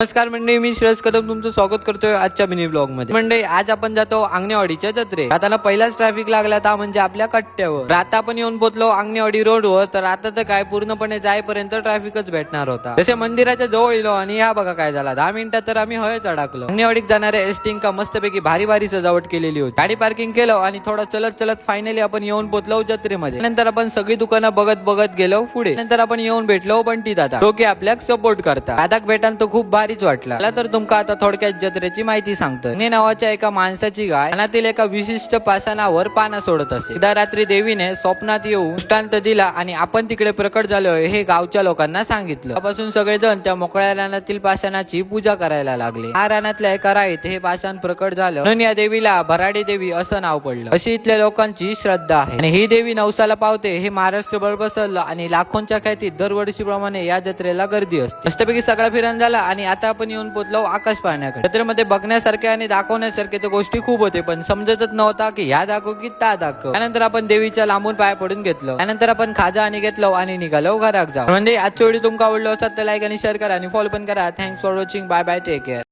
नमस्कार मंडळी मी श्रेयस कदम तुमचं स्वागत करतोय आजच्या मिनी ब्लॉगमध्ये म्हणजे आज आपण जातो आंगणेवाडीच्या जत्रे आता पहिलाच ट्रॅफिक लागला ता म्हणजे आपल्या कट्ट्यावर. आता आपण येऊन पोहोचलो आंगणेवाडी रोडवर तर आता तर काय पूर्णपणे जाईपर्यंत ट्रॅफिकच भेटणार होता. जसे मंदिराच्या जवळ येलो आणि ह्या बघा काय झाला. दहा मिनिटात तर आम्ही हयच अडकलो. आंगणेवाडीत जाणाऱ्या एसटिंग का मस्तपैकी भारी भारी सजावट केलेली होती. गाडी पार्किंग केलं आणि थोडं चलत चलत फायनली आपण येऊन पोहोचलो जत्रेमध्ये. नंतर आपण सगळी दुकानं बघत बघत गेलो पुढे. नंतर आपण येऊन भेटलो बंटी दादा तो की आपल्याक सपोर्ट करता. दादाक भेटान तो खूप भारी भारीच वाटला. मला तर तुमका आता थोडक्यात जत्रेची माहिती सांगतो ने नावाच्या एका माणसाची गाय मनातील एका विशिष्ट पाषाणावर पाना सोडत असे. एकदा रात्री देवीने स्वप्नात येऊन दृष्टांत दिला आणि आपण तिकडे प्रकट झालोय हे गावच्या लोकांना सांगितलं. त्यापासून सगळेजण त्या मोकळ्या रानातील पाषाणाची पूजा करायला लागले. हा रानातल्या एका राईत हे पाषाण प्रकट झालं. म्हणून या देवीला भराडी देवी असं नाव पडलं. अशी इथल्या लोकांची श्रद्धा आहे. आणि ही देवी नवसाला पावते हे महाराष्ट्रभर पसरलं आणि लाखोंच्या ख्यातीत दरवर्षीप्रमाणे या जत्रेला गर्दी असते. मस्तपैकी सगळा फिरण झाला आणि आता आपण येऊन पोहोचलो आकाश पाहण्याकडे. जत्रेमध्ये बघण्यासारखे आणि दाखवण्यासारखे तर गोष्टी खूप होते पण समजतच नव्हता की ह्या दाखव की त्या दाखव. त्यानंतर आपण देवीच्या लांबून पाय पडून घेतलं. त्यानंतर आपण खाजा आणि घेतलो आणि निघालो घरात जाऊ म्हणजे आजची व्हिडिओ तुमका आवडलो असतात तर लाईक आणि शेअर करा आणि फॉलो पण करा. Thanks for watching bye bye take care